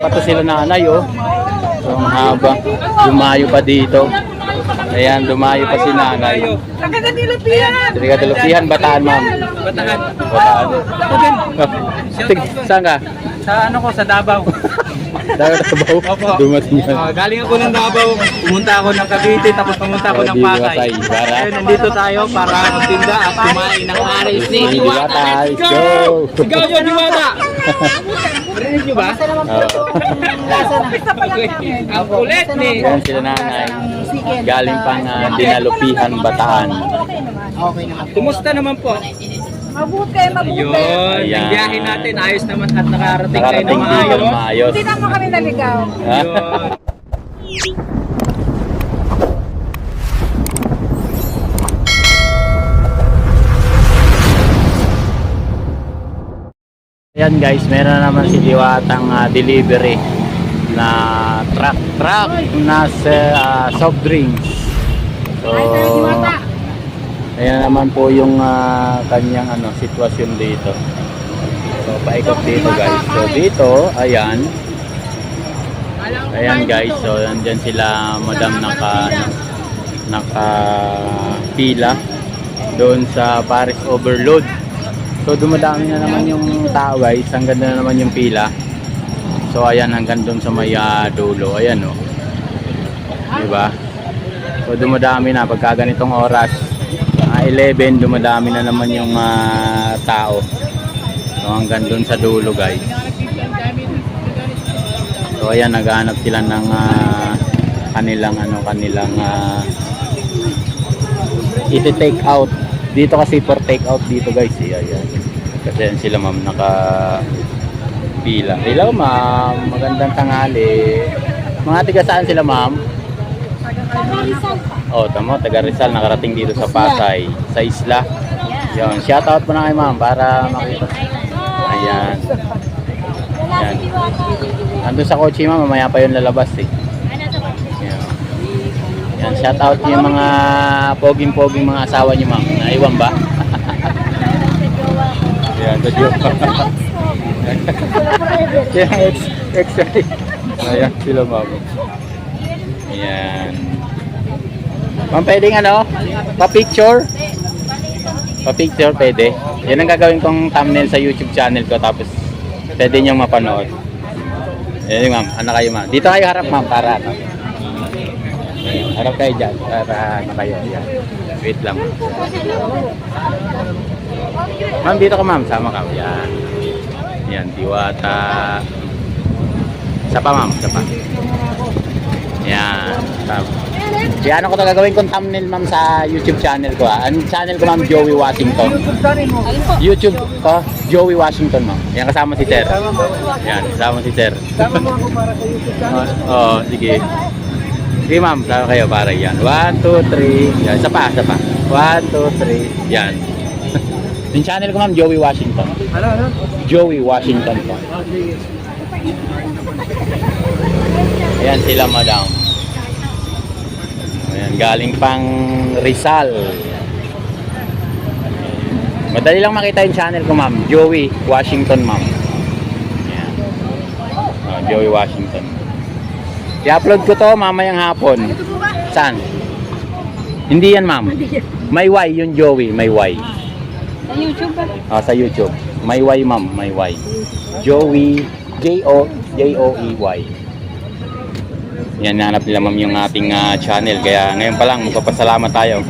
Pato sila nanay oh. So, ang haba. Dumayo pa dito. Ayan, dumayo pa si nanay. Nakakadilupian! Sige ka Dalupihan, Bataan, ma'am. Bataan. Bataan. Tig, saan ka? Sa ano ko, sa Davao. Dagat sa baw. Opo. Dumating yan. Ah, galing ako ng Davao, pumunta ako ng Cavite, tapos pumunta ako ng di Pasay. Pasay, para? Ngayon, nandito tayo para magtinda at kumain ng Aris ni Ay, Diwata, let's go! Ikaw yun, Diwata! Rinig nyo ba? Oo. Ang kulit ni... Ayan sila nanay. Galing pang uh, Dinalupihan, Bataan. Kumusta naman po? Mabuti, mabuti. Yun, Ayan. yung biyahe natin, ayos naman at nakarating kayo Nakarating na dito maayos. ng maayos. Hindi naman kami naligaw. Ha? Yun. Ayan guys, meron na naman si Diwatang ah, delivery na truck truck na sa ah, soft drinks. So, ayan naman po yung ah, kanyang ano, sitwasyon dito. So, paikot dito guys. So, dito, ayan. Ayan guys, so nandyan sila madam naka ano, naka pila doon sa Paris Overload. So dumadami na naman yung tao guys, ang ganda na naman yung pila. So ayan hanggang doon sa may ah, dulo, ayan oh. 'Di ba? So dumadami na pagka ganitong oras, ah, 11 dumadami na naman yung ah, tao. So hanggang doon sa dulo guys. So ayan naghahanap sila ng ah, kanilang ano kanilang uh, iti-take out. Dito kasi for take out dito guys, eh, ayan. Kasi ayan sila ma'am naka pila. Hello ma'am, magandang tanghali. Mga tiga saan sila ma'am? Oh, tamo, taga Rizal nakarating dito sa Pasay, sa isla. Yan, shout out po na kay ma'am para makita. Ayan. Ayan. Nandun sa kotse ma'am, mamaya pa yung lalabas eh. Yan. Yan, shout out yung mga poging-poging mga asawa niyo ma'am. Naiwan ba? Yan, sa joke. Yan, ex, ex, Ayan, sila ma'am. Ayan. Ma'am, pwedeng ano? Pa-picture? Pa-picture, pwede. Yan ang gagawin kong thumbnail sa YouTube channel ko. Tapos, pwede niyong mapanood. Yan ma'am. Ano kayo ma'am? Dito kayo harap ma'am para ano. Harap kayo dyan. Para ano kayo. Yan. Wait lang. Ma'am, dito ka ma'am. Sama ka. Yan. Yan, diwata. Isa pa ma'am, isa pa. Yan. Tama. Yan ako to gagawin kong thumbnail ma'am sa YouTube channel ko ah. Ang channel ko ma'am Joey Washington. YouTube ko Joey Washington ma'am. Yan kasama si Sir. Yan, kasama si Sir. Tama mo ako para sa YouTube channel. Oo, oh, sige. Sige ma'am, sama kayo para yan. 1, 2, 3. Yan, isa pa, isa pa. 1, 2, 3. Yan. Yung channel ko ma'am, Joey Washington. Ano, ano? Joey Washington po. Oh, sige. Ayan sila madam. Ayan, galing pang Rizal. Madali lang makita yung channel ko ma'am. Joey Washington ma'am. Ayan. Oh, Joey Washington. I-upload ko to mamayang hapon. Saan? Hindi yan ma'am. May Y yung Joey. May Y. Sa YouTube ba? Ah, sa YouTube. May Y ma'am. May Y. Joey. J-O. J-O-E-Y. Yan, nanap nila ma'am yung ating ah, channel. Kaya ngayon pa lang, magpapasalamat tayo.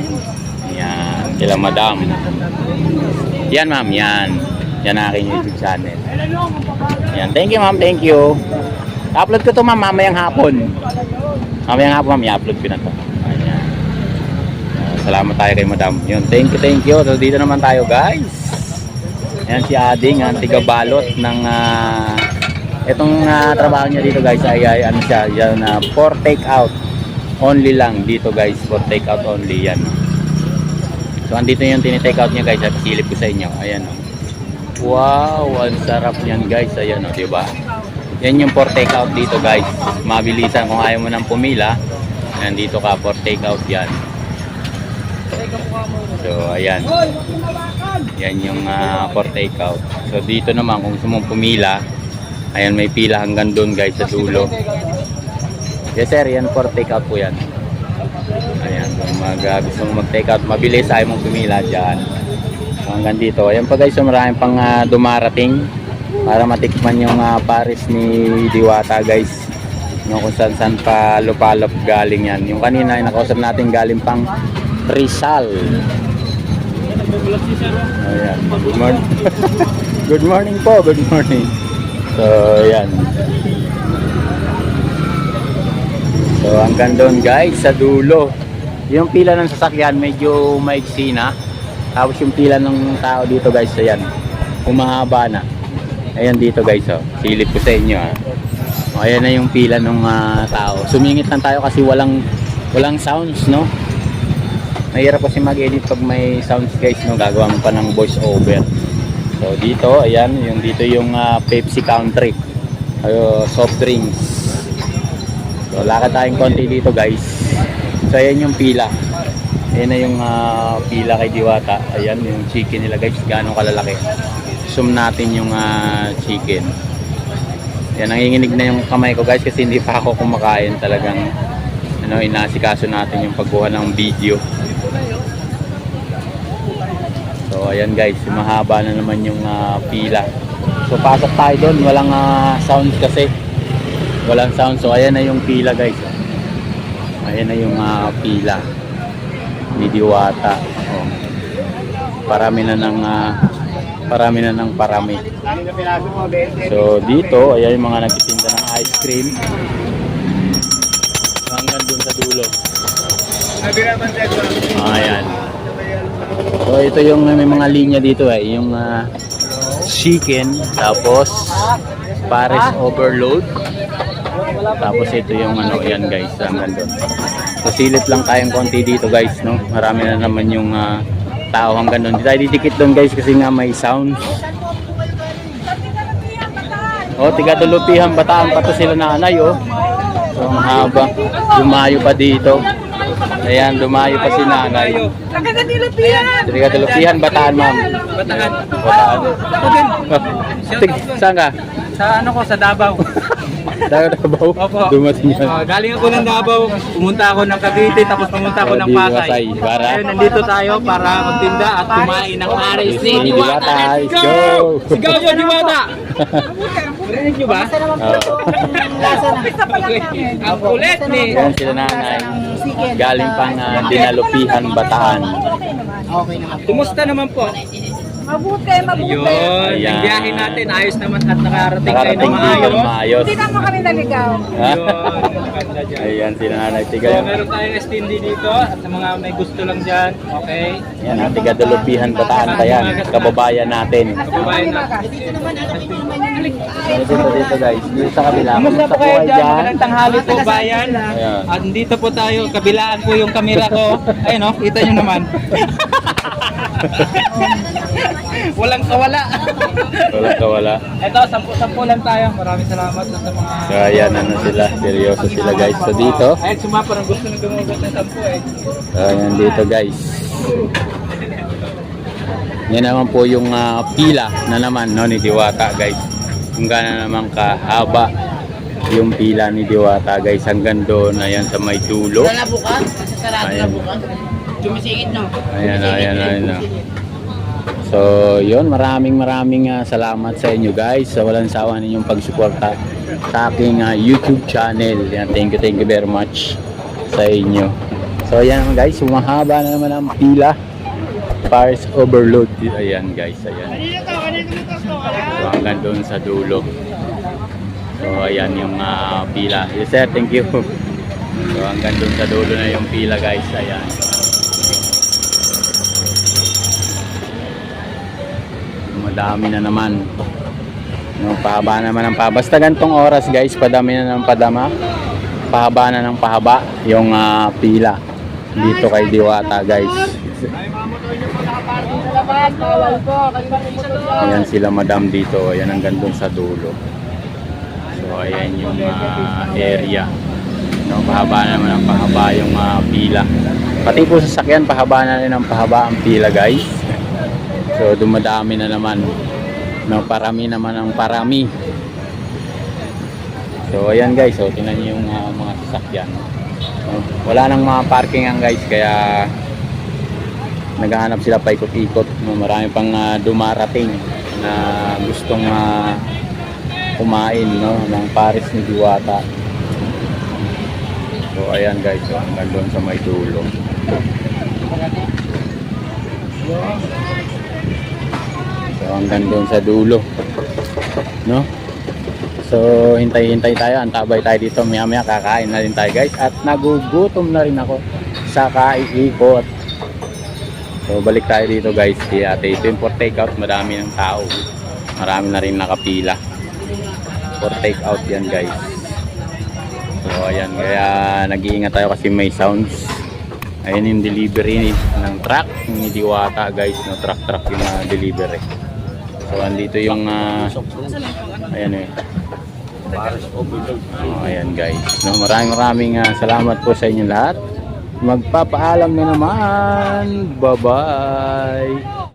Yan, sila madam. Yan ma'am, yan. Yan ang aking YouTube channel. Yan, thank you ma'am, thank you. Upload ko to ma'am mamayang hapon. Mamayang hapon ma'am, i-upload ko na to. Ayan. Ah, salamat tayo kay madam. Yun, thank you, thank you. So dito naman tayo guys. Yan si Ading, ang tiga balot ng ah, itong ah, trabaho niya dito guys ay, ay ano siya, yan na for take out only lang dito guys, for take out only yan. So andito yung tinitake out niya guys, at silip ko sa inyo. Ayan oh. Wow, ang sarap niyan guys. Ayan oh, 'di ba? Yan yung for take out dito guys. Mabilisan kung ayaw mo nang pumila. Nandito ka for take out yan. So ayan. Yan yung uh, for take out. So dito naman kung gusto mong pumila, Ayan, may pila hanggang doon guys sa dulo. Yes sir, yan for take out po yan. Ayan, kung mag, uh, gusto mo mag-take out, mabilis, ayaw mong pumila dyan. So, hanggang dito. Ayan pa guys, so maraming pang ah, dumarating para matikman yung ah, Paris ni Diwata guys. No, kung saan saan pa lupalop galing yan. Yung kanina, yung nakausap natin galing pang Rizal. Ayan, good morning. good morning po, good morning. So, ayan. So, hanggang doon guys, sa dulo. Yung pila ng sasakyan, medyo maigsi na. Tapos yung pila ng tao dito guys, ayan. Humahaba na. Ayan dito guys, oh. Silip ko sa inyo, ah. O, ayan na yung pila ng ah, tao. Sumingit lang tayo kasi walang walang sounds, no? Mahirap kasi mag-edit pag may sounds guys, no? Gagawa mo pa ng voice over. So dito, ayan, yung dito yung ah, Pepsi Country. Ayo, soft drinks. So lakad tayong konti dito guys. So ayan yung pila. Ayan na yung ah, pila kay Diwata. Ayan yung chicken nila guys, gaano kalalaki. Zoom natin yung ah, chicken. Yan, nanginginig na yung kamay ko guys kasi hindi pa ako kumakain talagang ano, inasikaso natin yung pagkuha ng video. So ayan guys, mahaba na naman yung ah, pila. So pasok tayo doon, walang ah, sounds kasi. Walang sound. So ayan na yung pila guys. Ayan na yung ah, pila ni Diwata. Oh. Parami na ng ah, parami na ng parami. So dito, ayan yung mga nagtitinda ng ice cream. Hanggang dun sa dulo. Ayan. So ito yung may mga linya dito eh, yung ah, chicken, tapos Paris overload. Tapos ito yung ano, yan guys, hanggang doon. So silip lang tayong konti dito guys, no. Marami na naman yung ah, tao hanggang doon. Di tayo didikit doon guys kasi nga may sound. Oh, tiga Dulupihan Bataan pa to sila nanay oh. So ang haba. Dumayo pa dito. Ayan, dumayo pa si nanay. Tiga Dulupihan Bataan, ma'am. Bataan. Bataan. Tig, saan ka? Sa ano ko, sa Davao. Davao? Opo. Dumating yan. Ah, galing ako ng Davao, pumunta ako ng Cavite, tapos pumunta ako Oh, ng Pasay. Para? Ngayon, nandito tayo para magtinda at kumain ng Ni Diwata, let's go! Sigaw nyo, Diwata! Rinig nyo ba? Oo. Umpisa pa lang namin. Ang kulit ni... Yan sila nanay. Galing pang ah, Dinalupihan, Bataan. Kumusta naman po? Mabuti, mabuti. Yun, Ayan. yung biyahe natin ayos naman at nakarating kayo Nakarating ng dito maayos. ng maayos. Hindi naman kami naligaw. Ha? Yun, ang ganda dyan. Ayan sila nanay. So, yung meron tayong STND dito at sa mga may gusto lang dyan, okay? Yan, ang tiga Dulupihan, Bataan pa yan. Kababayan natin. Kababayan na. Dito dito guys. Dito sa kabila. Kumusta po kayo dyan? Magandang tanghali po bayan. Ayan. At dito po tayo, kabilaan po yung kamera ko. Ayun o, kita nyo naman. Walang kawala. Wala ka wala. Ito, sampu-sampu lang tayo. Maraming salamat sa mga... So ayan, ano sila. Seryoso sila guys. So dito. Ayun, sumapa ng gusto ng gumugot ng sampu eh. So ayan dito guys. Yan naman po yung ah, pila na naman no, ni Diwata guys. Kung gaano naman kahaba yung pila ni Diwata guys hanggang doon ayan sa may dulo. Wala bukas, sarado na Ayan. bukas. Sumisingit no. Ayan, ayan, ayan. ayan. So, yun, maraming maraming ah, salamat sa inyo guys sa walang sawa ninyong pagsuporta sa aking ah, YouTube channel. Yan, thank you, thank you very much sa inyo. So, ayan guys, humahaba na naman ang pila. Paris overload. Ayan guys, ayan. So, hanggang doon sa dulo. So, ayan yung ah, pila. Yes sir, thank you. So, hanggang doon sa dulo na yung pila guys. Ayan. Madami na naman. No, pahaba naman ang pahaba. Basta gantong oras guys padami na ng padama. Pahaba na ng pahaba yung ah, pila dito kay Diwata guys. Ayan sila madam dito. Ayan ang gandun sa dulo. So ayan yung ah, area. No, pahaba na naman ang pahaba yung ah, pila. Pati po sa sakyan pahaba na rin ang pahaba ang pila guys So dumadami na naman. No, parami naman ang parami. So ayan guys, so tingnan niyo yung ah, mga sasakyan. So, wala nang mga parking yan guys, kaya naghahanap sila paikot-ikot. No, marami pang ah, dumarating na gustong ah, kumain no, ng Paris ni Diwata. So ayan guys, so, hanggang doon sa may dulo. So hanggang doon sa dulo. No? So hintay-hintay tayo, antabay tayo dito. Maya-maya kakain na rin tayo guys. At nagugutom na rin ako sa kaiikot. So balik tayo dito guys. Si ate ito yung for takeout. Madami ng tao. Marami na rin nakapila. For takeout yan guys. So ayan, kaya nag-iingat tayo kasi may sounds. Ayun yung delivery ng truck ni Diwata guys, no truck truck yung ah, delivery. So andito yung ah, ayan eh. Oh, ayan guys. No, maraming maraming ah, salamat po sa inyo lahat. Magpapaalam na naman. Bye-bye.